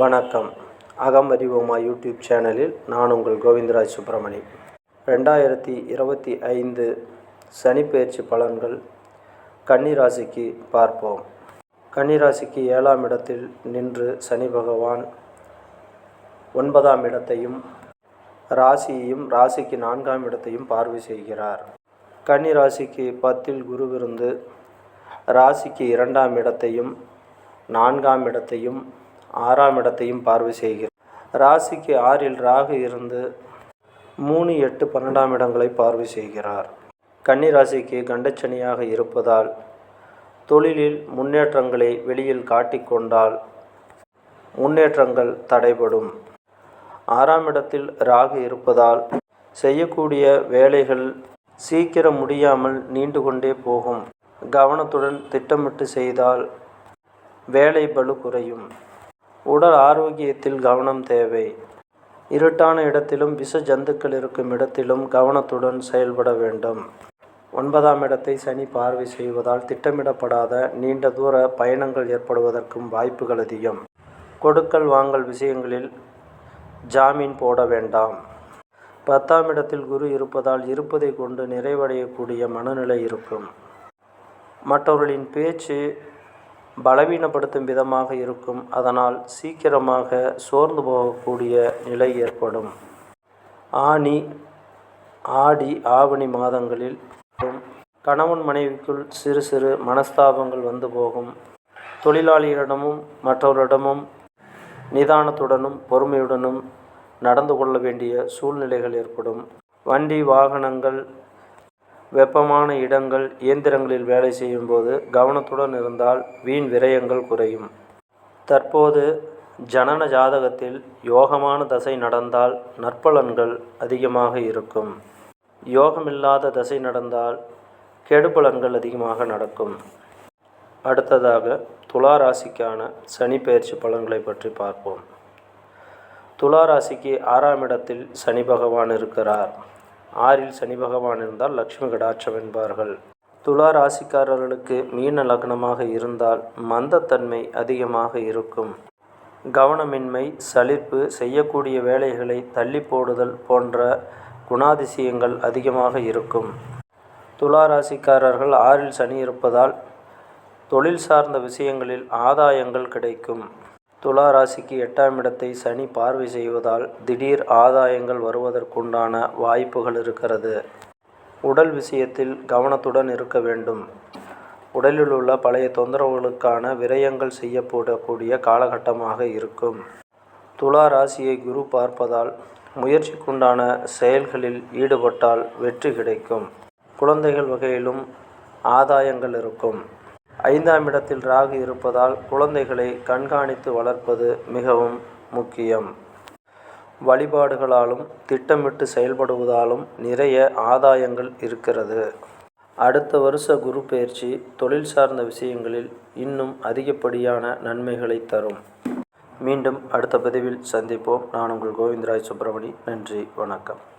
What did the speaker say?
வணக்கம். அகம் அறிவோமா யூடியூப் சேனலில் நான் உங்கள் கோவிந்தராஜ் சுப்பிரமணி. ரெண்டாயிரத்தி இருபத்தி ஐந்து சனிப்பெயர்ச்சி பலன்கள் கன்னிராசிக்கு பார்ப்போம். கன்னிராசிக்கு ஏழாம் இடத்தில் நின்று சனி பகவான் ஒன்பதாம் இடத்தையும் ராசியையும் ராசிக்கு நான்காம் இடத்தையும் பார்வை செய்கிறார். கன்னி ராசிக்கு பத்தில் குருவிருந்து ராசிக்கு இரண்டாம் இடத்தையும் நான்காம் இடத்தையும் ஆறாம் இடத்தையும் பார்வை செய்கிறார். ராசிக்கு ஆறில் ராகு இருந்து மூணு எட்டு பன்னெண்டாம் இடங்களை பார்வை செய்கிறார். கன்னி ராசிக்கு கண்டச்சனியாக இருப்பதால் தொழிலில் முன்னேற்றங்களை வெளியில் காட்டிக்கொண்டால் முன்னேற்றங்கள் தடைபடும். ஆறாம் இடத்தில் ராகு இருப்பதால் செய்யக்கூடிய வேலைகள் சீக்கிரம் முடியாமல் நீண்டு கொண்டே போகும். கவனத்துடன் திட்டமிட்டு செய்தால் வேலை பலு குறையும். உடல் ஆரோக்கியத்தில் கவனம் தேவை. இருட்டான இடத்திலும் விஷ ஜந்துக்கள் இருக்கும் இடத்திலும் கவனத்துடன் செயல்பட வேண்டும். ஒன்பதாம் இடத்தை சனி பார்வை செய்வதால் திட்டமிடப்படாத நீண்ட தூர பயணங்கள் ஏற்படுவதற்கும் வாய்ப்புகள் அதிகம். கொடுக்கல் வாங்கல் விஷயங்களில் ஜாமீன் போட வேண்டாம். பத்தாம் இடத்தில் குரு இருப்பதால் இருப்பதை கொண்டு நிறைவடையக்கூடிய மனநிலை இருக்கும். மற்றவர்களின் பேச்சு பலவீனப்படுத்தும் விதமாக இருக்கும். அதனால் சீக்கிரமாக சோர்ந்து போகக்கூடிய நிலை ஏற்படும். ஆனி ஆடி ஆவணி மாதங்களில் கணவன் மனைவிக்குள் சிறு சிறு மனஸ்தாபங்கள் வந்து போகும். தொழிலாளிகளிடமும் மற்றவரிடமும் நிதானத்துடனும் பொறுமையுடனும் நடந்து கொள்ள வேண்டிய சூழ்நிலைகள் ஏற்படும். வண்டி வாகனங்கள் வெப்பமான இடங்கள் இயந்திரங்களில் வேலை செய்யும்போது கவனத்துடன் இருந்தால் வீண் விரயங்கள் குறையும். தற்போது ஜனன ஜாதகத்தில் யோகமான தசை நடந்தால் நற்பலன்கள் அதிகமாக இருக்கும். யோகமில்லாத தசை நடந்தால் கெடுபலன்கள் அதிகமாக நடக்கும். அடுத்ததாக துலா ராசிக்கான சனி பயிற்சி பலன்களை பற்றி பார்ப்போம். துலா ராசிக்கு ஆறாம் இடத்தில் சனி பகவான் இருக்கிறார். ஆறில் சனி பகவான் இருந்தால் லக்ஷ்மி கடாட்சம் என்பார்கள். துலா ராசிக்காரர்களுக்கு மீன லக்னமாக இருந்தால் மந்தத்தன்மை அதிகமாக இருக்கும். கவனமின்மை சலிர்ப்பு செய்யக்கூடிய வேலைகளை தள்ளி போடுதல் போன்ற குணாதிசயங்கள் அதிகமாக இருக்கும். துலா ராசிக்காரர்கள் ஆறில் சனி இருப்பதால் தொழில் சார்ந்த விஷயங்களில் ஆதாயங்கள் கிடைக்கும். துலா ராசிக்கு எட்டாம் இடத்தை சனி பார்வை செய்வதால் திடீர் ஆதாயங்கள் வருவதற்குண்டான வாய்ப்புகள் இருக்கிறது. உடல் விஷயத்தில் கவனத்துடன் இருக்க வேண்டும். உடலில் உள்ள பழைய தொந்தரவுகளுக்கான விரயங்கள் செய்யப்படக்கூடிய காலகட்டமாக இருக்கும். துலா ராசியை குரு பார்ப்பதால் முயற்சிக்குண்டான செயல்களில் ஈடுபட்டால் வெற்றி கிடைக்கும். குழந்தைகள் வகையிலும் ஆதாயங்கள் இருக்கும். ஐந்தாம் இடத்தில் ராகு இருப்பதால் குழந்தைகளை கண்காணித்து வளர்ப்பது மிகவும் முக்கியம். வழிபாடுகளாலும் திட்டமிட்டு செயல்படுவதாலும் நிறைய ஆதாயங்கள் இருக்கிறது. அடுத்த வருஷ குரு பயிற்சி தொழில் சார்ந்த விஷயங்களில் இன்னும் அதிகப்படியான நன்மைகளை தரும். மீண்டும் அடுத்த பதிவில் சந்திப்போம். நான் உங்கள் கோவிந்தராஜ் சுப்பிரமணி. நன்றி வணக்கம்.